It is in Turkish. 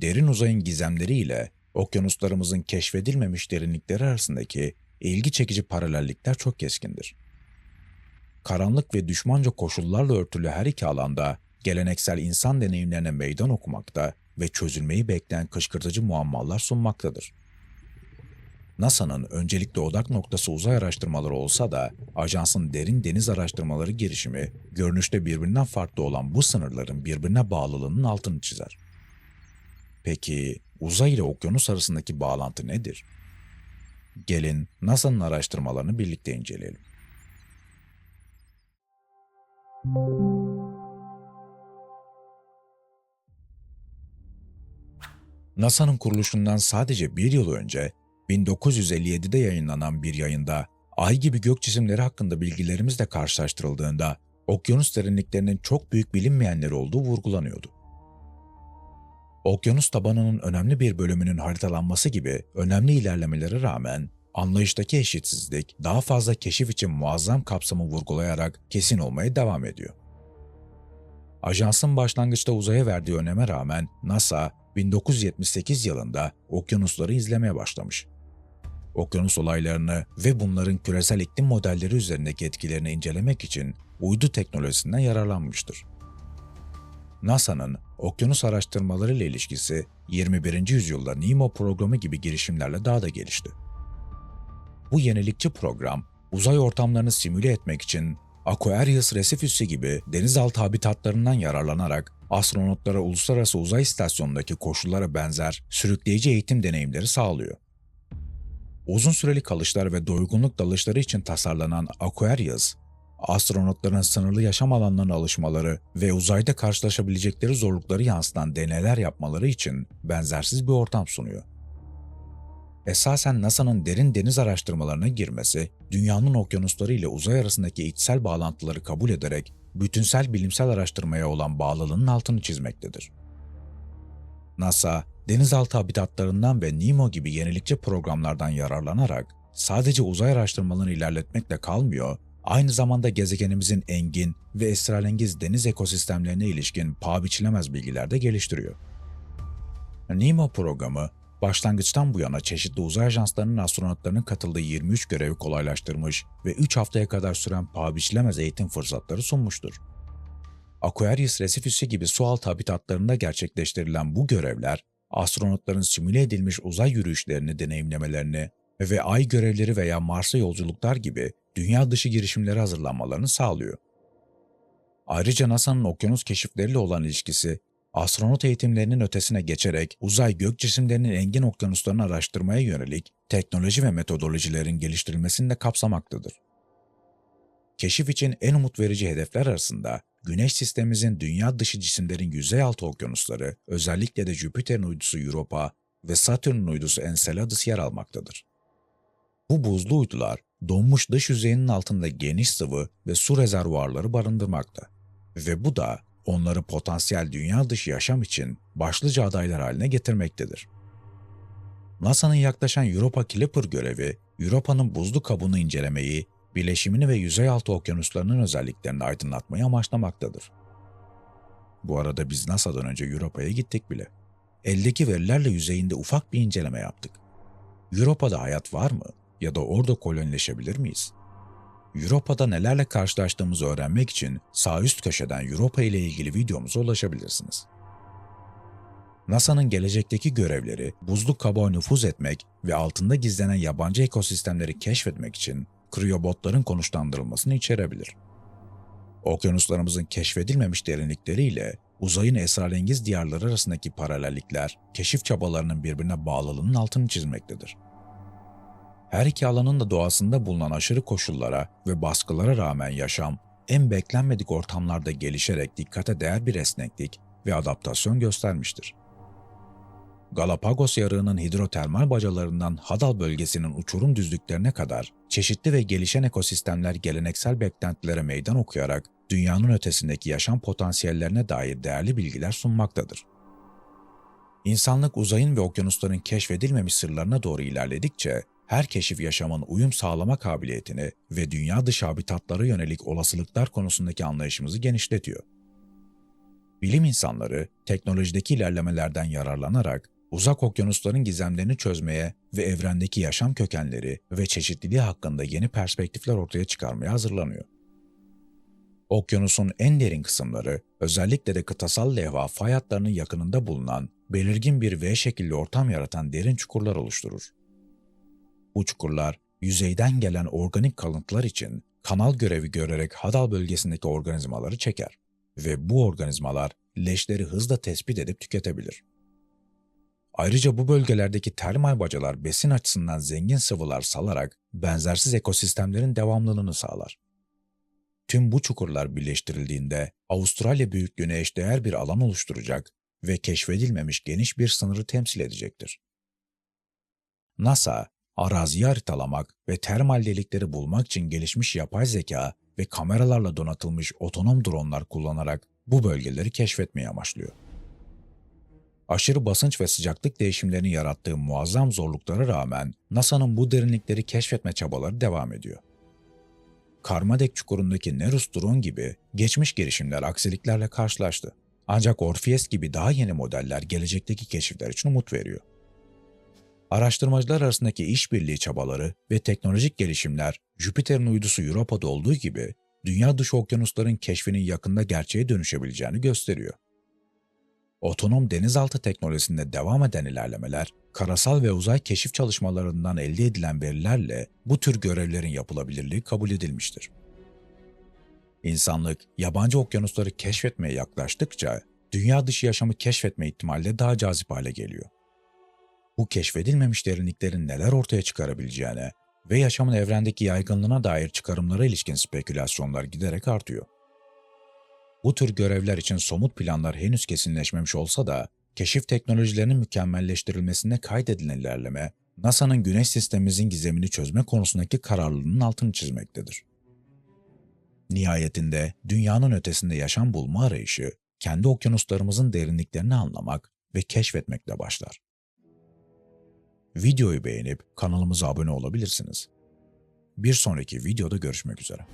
derin uzayın gizemleriyle okyanuslarımızın keşfedilmemiş derinlikleri arasındaki ilgi çekici paralellikler çok keskindir. Karanlık ve düşmanca koşullarla örtülü her iki alanda geleneksel insan deneyimlerine meydan okumakta ve çözülmeyi bekleyen kışkırtıcı muammalar sunmaktadır. NASA'nın öncelikli odak noktası uzay araştırmaları olsa da ajansın derin deniz araştırmaları girişimi görünüşte birbirinden farklı olan bu sınırların birbirine bağlılığının altını çizer. Peki uzay ile okyanus arasındaki bağlantı nedir? Gelin NASA'nın araştırmalarını birlikte inceleyelim. NASA'nın kuruluşundan sadece bir yıl önce 1957'de yayınlanan bir yayında Ay gibi gök cisimleri hakkında bilgilerimizle karşılaştırıldığında okyanus derinliklerinin çok büyük bilinmeyenleri olduğu vurgulanıyordu. Okyanus tabanının önemli bir bölümünün haritalanması gibi önemli ilerlemelere rağmen anlayıştaki eşitsizlik daha fazla keşif için muazzam kapsamı vurgulayarak kesin olmaya devam ediyor. Ajansın başlangıçta uzaya verdiği öneme rağmen NASA 1978 yılında okyanusları izlemeye başlamış. Okyanus olaylarını ve bunların küresel iklim modelleri üzerindeki etkilerini incelemek için uydu teknolojisinden yararlanmıştır. NASA'nın okyanus araştırmaları ile ilişkisi 21. yüzyılda NEEMO programı gibi girişimlerle daha da gelişti. Bu yenilikçi program, uzay ortamlarını simüle etmek için Aquarius resif üssü gibi denizaltı habitatlarından yararlanarak astronotlara Uluslararası Uzay İstasyonu'ndaki koşullara benzer sürükleyici eğitim deneyimleri sağlıyor. Uzun süreli kalışlar ve doygunluk dalışları için tasarlanan Aquarius, astronotların sınırlı yaşam alanlarına alışmaları ve uzayda karşılaşabilecekleri zorlukları yansıtan deneyler yapmaları için benzersiz bir ortam sunuyor. Esasen NASA'nın derin deniz araştırmalarına girmesi, dünyanın okyanusları ile uzay arasındaki içsel bağlantıları kabul ederek bütünsel bilimsel araştırmaya olan bağlılığının altını çizmektedir. NASA, denizaltı habitatlarından ve NEEMO gibi yenilikçi programlardan yararlanarak sadece uzay araştırmalarını ilerletmekle kalmıyor, aynı zamanda gezegenimizin engin ve esrarengiz deniz ekosistemlerine ilişkin paha biçilemez bilgiler de geliştiriyor. NEEMO programı, başlangıçtan bu yana çeşitli uzay ajanslarının astronotlarının katıldığı 23 görevi kolaylaştırmış ve 3 haftaya kadar süren paha biçilemez eğitim fırsatları sunmuştur. Aquarius resifisi gibi sualtı habitatlarında gerçekleştirilen bu görevler, astronotların simüle edilmiş uzay yürüyüşlerini deneyimlemelerini ve ay görevleri veya Mars'a yolculuklar gibi dünya dışı girişimlere hazırlanmalarını sağlıyor. Ayrıca NASA'nın okyanus keşifleriyle olan ilişkisi, astronot eğitimlerinin ötesine geçerek uzay gök cisimlerinin engin okyanuslarını araştırmaya yönelik teknoloji ve metodolojilerin geliştirilmesini de kapsamaktadır. Keşif için en umut verici hedefler arasında Güneş sistemimizin dünya dışı cisimlerin yüzey altı okyanusları, özellikle de Jüpiter'in uydusu Europa ve Satürn'ün uydusu Enceladus yer almaktadır. Bu buzlu uydular, donmuş dış yüzeyinin altında geniş sıvı ve su rezervuarları barındırmakta ve bu da onları potansiyel dünya dışı yaşam için başlıca adaylar haline getirmektedir. NASA'nın yaklaşan Europa Clipper görevi, Europa'nın buzlu kabuğunu incelemeyi bileşimini ve yüzey altı okyanuslarının özelliklerini aydınlatmayı amaçlamaktadır. Bu arada biz NASA'dan önce Europa'ya gittik bile. Eldeki verilerle yüzeyinde ufak bir inceleme yaptık. Europa'da hayat var mı ya da orada kolonileşebilir miyiz? Europa'da nelerle karşılaştığımızı öğrenmek için sağ üst köşeden Europa ile ilgili videomuza ulaşabilirsiniz. NASA'nın gelecekteki görevleri buzlu kabuğa nüfuz etmek ve altında gizlenen yabancı ekosistemleri keşfetmek için kriyobotların konuşlandırılmasını içerebilir. Okyanuslarımızın keşfedilmemiş derinlikleriyle uzayın esrarengiz diyarları arasındaki paralellikler, keşif çabalarının birbirine bağlılığının altını çizmektedir. Her iki alanın da doğasında bulunan aşırı koşullara ve baskılara rağmen yaşam, en beklenmedik ortamlarda gelişerek dikkate değer bir esneklik ve adaptasyon göstermiştir. Galapagos yarığının hidrotermal bacalarından Hadal bölgesinin uçurum düzlüklerine kadar çeşitli ve gelişen ekosistemler geleneksel beklentilere meydan okuyarak dünyanın ötesindeki yaşam potansiyellerine dair değerli bilgiler sunmaktadır. İnsanlık uzayın ve okyanusların keşfedilmemiş sırlarına doğru ilerledikçe her keşif yaşamın uyum sağlama kabiliyetini ve dünya dışı habitatlara yönelik olasılıklar konusundaki anlayışımızı genişletiyor. Bilim insanları teknolojideki ilerlemelerden yararlanarak uzak okyanusların gizemlerini çözmeye ve evrendeki yaşam kökenleri ve çeşitliliği hakkında yeni perspektifler ortaya çıkarmaya hazırlanıyor. Okyanusun en derin kısımları, özellikle de kıtasal levha fay yakınında bulunan belirgin bir V şekilli ortam yaratan derin çukurlar oluşturur. Bu çukurlar, yüzeyden gelen organik kalıntılar için kanal görevi görerek Hadal bölgesindeki organizmaları çeker ve bu organizmalar leşleri hızla tespit edip tüketebilir. Ayrıca bu bölgelerdeki termal bacalar besin açısından zengin sıvılar salarak benzersiz ekosistemlerin devamlılığını sağlar. Tüm bu çukurlar birleştirildiğinde Avustralya büyüklüğüne eşdeğer bir alan oluşturacak ve keşfedilmemiş geniş bir sınırı temsil edecektir. NASA, araziyi haritalamak ve termal delikleri bulmak için gelişmiş yapay zeka ve kameralarla donatılmış otonom dronlar kullanarak bu bölgeleri keşfetmeyi amaçlıyor. Aşırı basınç ve sıcaklık değişimlerinin yarattığı muazzam zorluklara rağmen NASA'nın bu derinlikleri keşfetme çabaları devam ediyor. Karmadek çukurundaki Nerus drone gibi geçmiş girişimler aksiliklerle karşılaştı. Ancak Orpheus gibi daha yeni modeller gelecekteki keşifler için umut veriyor. Araştırmacılar arasındaki işbirliği çabaları ve teknolojik gelişimler Jüpiter'in uydusu Europa'da olduğu gibi dünya dışı okyanusların keşfinin yakında gerçeğe dönüşebileceğini gösteriyor. Otonom denizaltı teknolojisinde devam eden ilerlemeler, karasal ve uzay keşif çalışmalarından elde edilen verilerle bu tür görevlerin yapılabilirliği kabul edilmiştir. İnsanlık, yabancı okyanusları keşfetmeye yaklaştıkça, dünya dışı yaşamı keşfetme ihtimali daha cazip hale geliyor. Bu keşfedilmemiş derinliklerin neler ortaya çıkarabileceğine ve yaşamın evrendeki yaygınlığına dair çıkarımlara ilişkin spekülasyonlar giderek artıyor. Bu tür görevler için somut planlar henüz kesinleşmemiş olsa da, keşif teknolojilerinin mükemmelleştirilmesine kaydedilen ilerleme, NASA'nın güneş sistemimizin gizemini çözme konusundaki kararlılığının altını çizmektedir. Nihayetinde dünyanın ötesinde yaşam bulma arayışı, kendi okyanuslarımızın derinliklerini anlamak ve keşfetmekle başlar. Videoyu beğenip kanalımıza abone olabilirsiniz. Bir sonraki videoda görüşmek üzere.